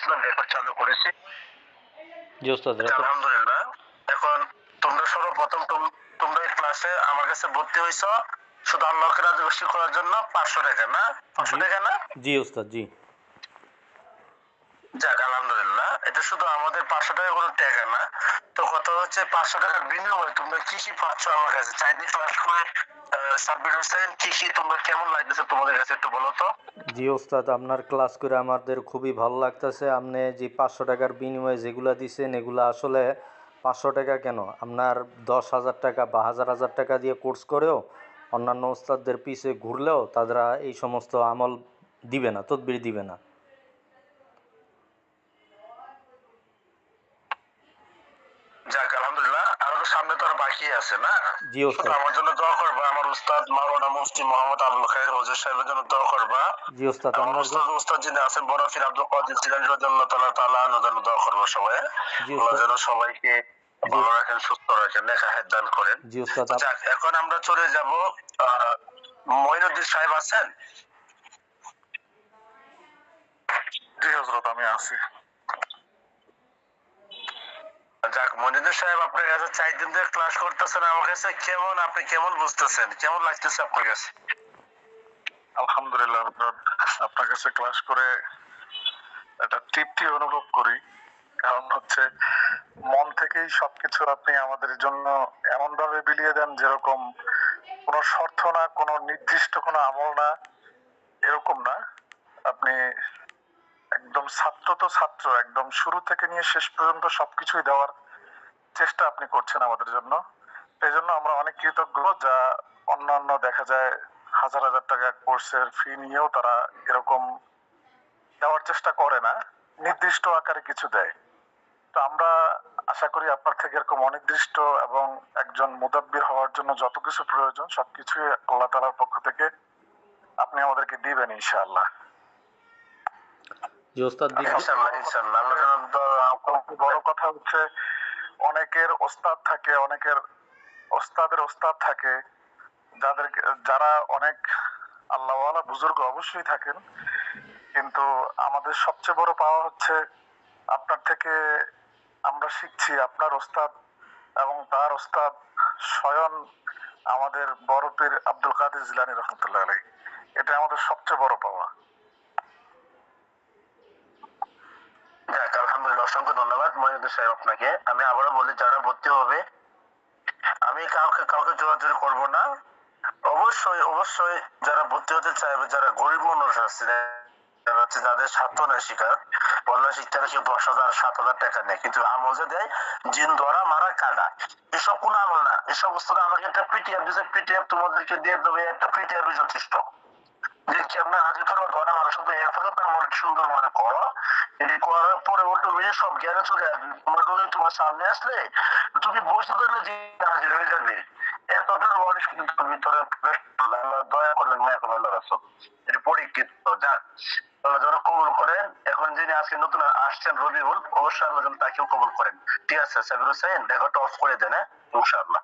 Record চালু করেছি। আলহামদুলিল্লাহ। এখন তোমরা সর্বপ্রথম তোম- তোমরা এই ক্লাসে আমার কাছে ভর্তি হয়েছ শুধু আল্লাহকে রাজি খুশি করার জন্য পাঁচশো টাকা না? পাঁচশো। টাকা না? জি ওস্তাদ জি। যাক শুধু আমাদের পাঁচশো টাকা কোনো টাকা না, তো কথা হচ্ছে পাঁচশো টাকার বিনিময়ে তোমরা কি কি পাচ্ছ আমার কাছে? চাইনিজ ক্লাস করে সাব্বির হোসেন কি কি তোমরা কেমন লাগতেছে তোমাদের কাছে একটু বলো তো? জি ওস্তাদ, আপনার ক্লাস করে আমাদের খুবই ভালো লাগতেছে। আপনি যে পাঁচশো টাকার বিনিময়ে যেগুলা দিছেন, এগুলা আসলে পাঁচশো টাকা কেন? আপনার দশ হাজার টাকা বা হাজার হাজার টাকা দিয়ে কোর্স করেও অন্যান্য ওস্তাদদের পিছে ঘুরলেও তারা এই সমস্ত আমল দিবে না, তদবির দিবে না যাক আলহামদুলিল্লাহ আরও সামনে তো আর বাকি আছে না? জি ওস্তাদ আমার জন্য দোয়া করবা আমার উস্তাদ মাওলানা মুফতি মোহাম্মদ আবুল খায়ের হুজুর সাহেবের জন্য দোয়া করবা। জি ওস্তাদ আমার উস্তাদ উস্তাদ যিনি আছেন বরফির আব্দুল কাদের জিলানী রাদিয়াল্লাহু তাআলা তাআলা জন্য দোয়া করব সবাই। আল্লাহ যেন সবাইকে ভালো রাখেন সুস্থ রাখেন হেদ দান করেন। জি ওস্তাদ যাক এখন আমরা চলে যাব আহ, মঈনুদ্দিন সাহেব আছেন? জি হজরত আমি আছি। যাক মনিদুর সাহেব, আপনার কাছে চার দিন ধরে ক্লাস করতেছেন, আমার কাছে কেমন, আপনি কেমন বুঝতেছেন? কেমন লাগতেছে আপনার কাছে? আলহামদুলিল্লাহ, আপনার কাছে ক্লাস করে একটা তৃপ্তি অনুভব করি। কারণ হচ্ছে, মন থেকেই সবকিছু আপনি আমাদের জন্য এমন ভাবে বিলিয়ে দেন যেরকম কোনো শর্ত না, কোনো নির্দিষ্ট কোনো আমল না, এরকম না। আপনি একদম ছাত্র তো ছাত্র, একদম শুরু থেকে নিয়ে শেষ পর্যন্ত সবকিছুই দেওয়ার চেষ্টা আপনি করছেন আমাদের জন্য। এই জন্য আমরা অনেক কৃতজ্ঞ যা অন্যান্য দেখা যায় হাজার হাজার টাকা কোর্সের ফি নিয়েও তারা এরকম দেওয়ার চেষ্টা করে না নির্দিষ্ট আকারে কিছু দেয়। তো আমরা আশা করি আপনার থেকে এরকম অনির্দিষ্ট এবং একজন মুদাব্বির হওয়ার জন্য যত কিছু প্রয়োজন সবকিছুই আল্লাহ তালার পক্ষ থেকে আপনি আমাদেরকে দিবেন ইনশাআল্লাহ। জি ওস্তাদ দিদি ইনশাল্লাহ ইনশাল্লাহ আল্লাহ যেন দোয়া- সবচেয়ে বড় কথা হচ্ছে অনেকের ওস্তাদ থাকে, অনেকের ওস্তাদের ওস্তাদ থাকে। যাদের, যারা অনেক আল্লাহওয়ালা বুজুর্গ অবশ্যই থাকেন। কিন্তু আমাদের সবচেয়ে বড় পাওয়া হচ্ছে আপনার থেকে আমরা শিখছি আপনার ওস্তাদ এবং তার ওস্তাদ স্বয়ং আমাদের বড় পীর আব্দুল কাদের জিলানি রহমতুল্লাহ আলাই এটা আমাদের সবচেয়ে বড় পাওয়া যাক আলহামদুলিল্লাহ অসংখ্য সাহেব আপনাকে। আমি আবারও বলি, যারা ভর্তি হবে, আমি কাউকে কাউকে জোরাজুরি করব না। অবশ্যই অবশ্যই যারা ভর্তি হতে চাইবে, যারা গরিব মানুষ আছে যাদের স্বার্থ নেই শিকার বন্যা শিক্ষা কেউ দশ হাজার, সাত হাজার টাকা নেয় কিন্তু আমল দেয়, জিন ধরা, মারা, কাটা, এসব কোনো আমল না। এসব বস্তু আমাকে একটা পিটিএফ দিচ্ছে পিটিএফ তোমাদেরকে দিয়ে দেবে, একটা পিটিএফ যথেষ্ট দেখছি আপনার হাজির করার ধরা মানুষ শুধু এরপরে তো আমার সুন্দর মনে করো এটি করার পরে অটোমেটিক সব জ্ঞান চলে আসবে। তোমার যদি তোমার সামনে আসলে তুমি বসে পারলে যে হাজির হয়ে যাবে। এতটা মানুষ কিন্তু দয়া করলেন আল্লাহ এটি পরীক্ষিত, যাক, আল্লাহ কবুল করেন। এখন যিনি আজকে নতুন আসছেন রবিউল, অবশ্যই আল্লাহ তাকেও কবুল করেন। ঠিক আছে, সাবির অফ করে দেন হ্যাঁ? ইনশাআল্লাহ।